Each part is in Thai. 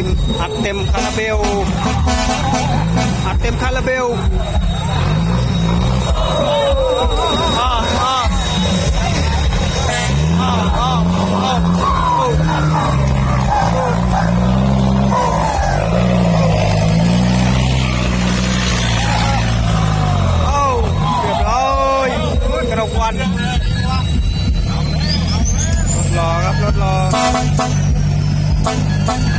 ็มอัดเต็มคาราเบลอัดเต็มคาราเบลอ้าวอ้าวอ้าวอ้าว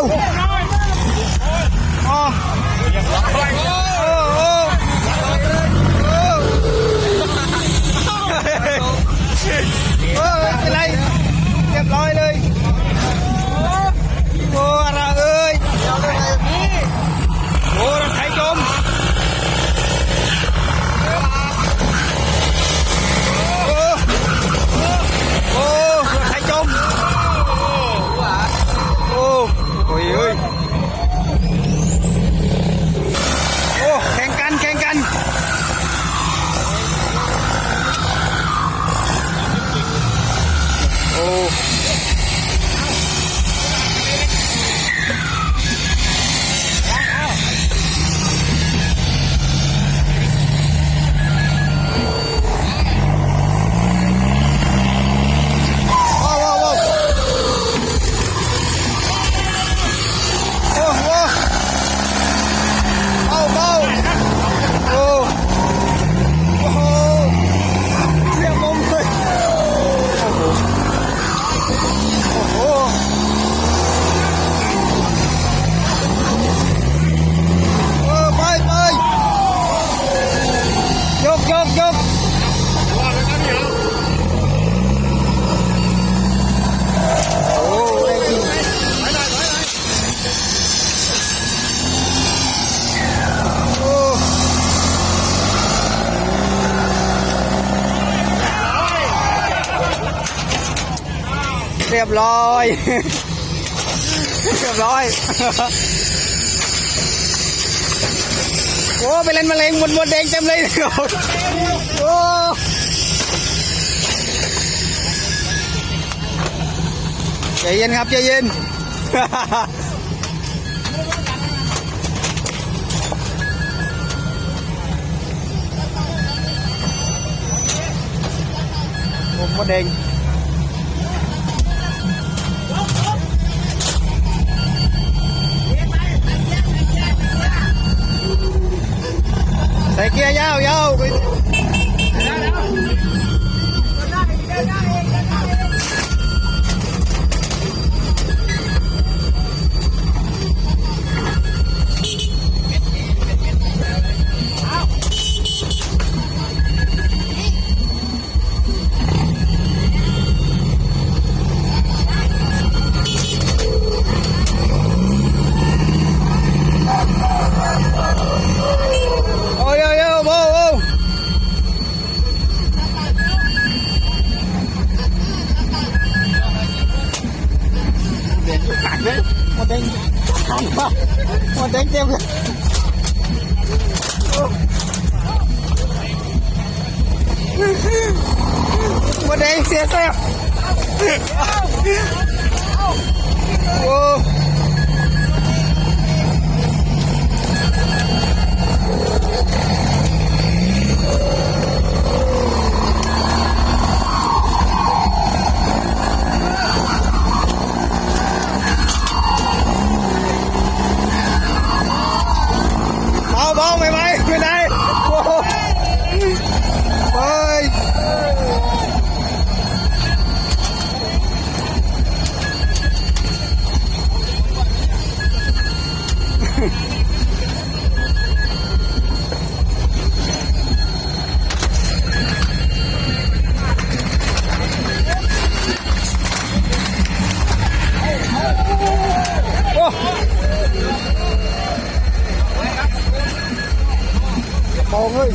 โอ้ เรียบร้อย เรียบร้อย โอ้ไปเล่นมาเร็งบนบนแดงเต็มเลยโอ้ใจเย็นครับใจเย็นผมมดแดง mà đánh em mà đánh xe sao oh. Oh. ฮ้ย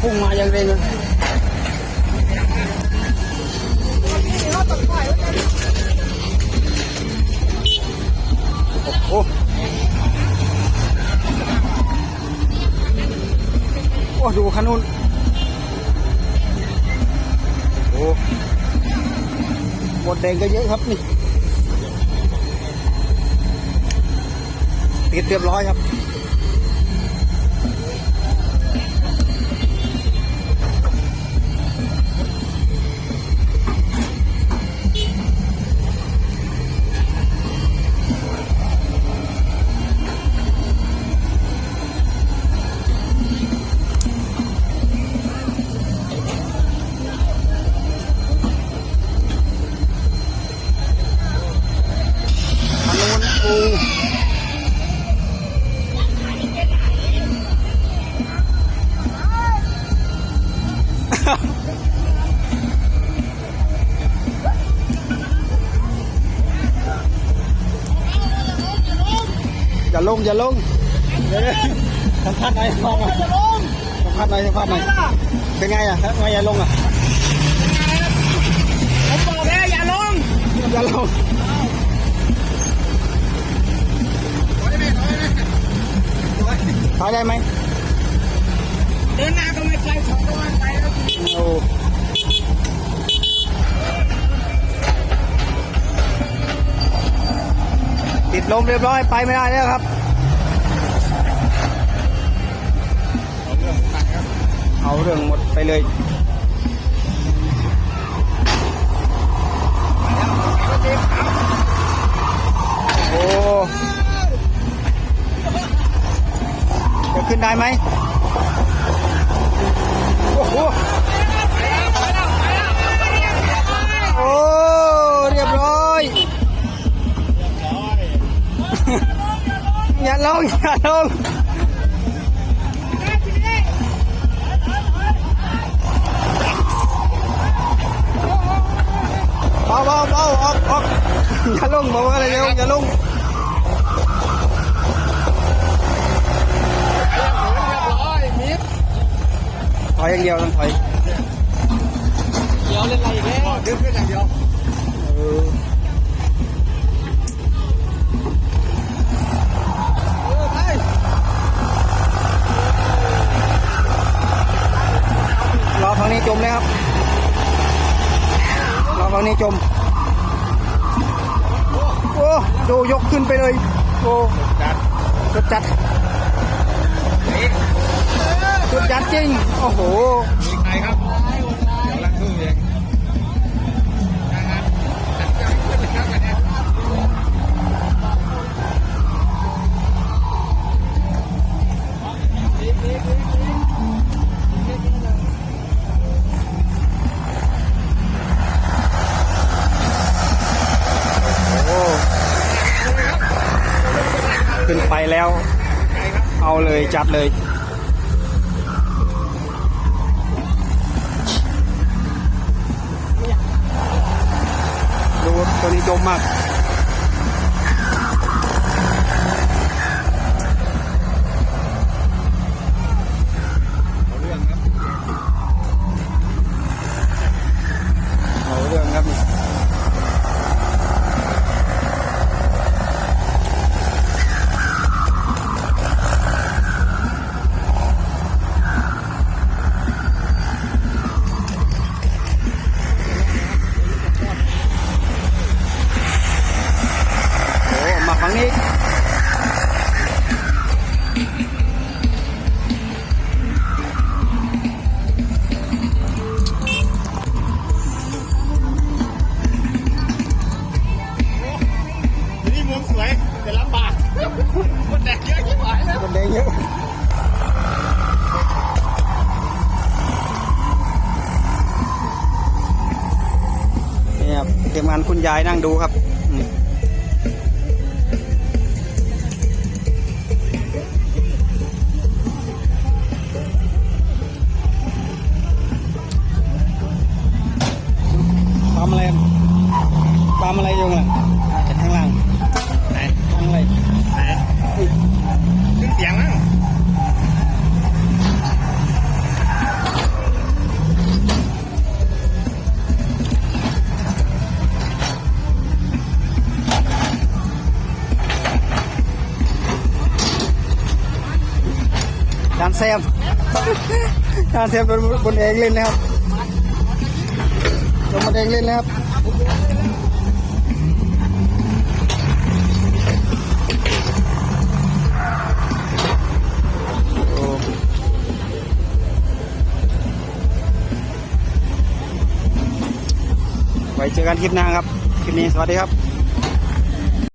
พุ่งมาอย่างเร็วเลยโอ้โอ้ดูขนุนโอ้หมดแดงก็เยอะครับนี่ติดเรียบร้อยครับ อย่าลงอย่าลงเดี๋ยวๆสัมภาษณ์หน่อยสัมภาษณ์หน่อยสัมภาษณ์หน่อยสัมภาษณ์หน่อยเป็นไงอะทำไมอย่าลงอะผมบอกแล้วอย่าลงอย่าลงถอยได้ไหมเดินหน้าก็ไม่ไปถอยก็ไม่ไปแล้วโอ้ติดลมเรียบร้อยไปไม่ได้แล้วครับ เอาเรื่องหมดไปเลยโอ้จะขึ้นได้ไหมโอ้โหโอ้เรียบร้อยอย่าลงอย่าลง เบาเบาเบาออกออกอย่าลงบอกว่าอะไรเร็วอย่าลงถอยอย่างเดียวต้องถอยเดี๋ยวเล่นอะไรอีกแล้วดึงขึ้นอย่างเดียว ขึ้นไปเลย โอ้สุดจัดสุดจัดจริง โอ้โหมีใครครับ เดี๋ยวลังทุ่งเอง เอาเลยจัดเลยดูตัวนี้จมมาก คุณยายนั่งดูครับ จานแซมโดนบนเองเล่นนะครับโดนบนเองเล่นแล้วครับไว้เจอกันคลิปหน้าครับ คลิปนี้สวัสดีครับ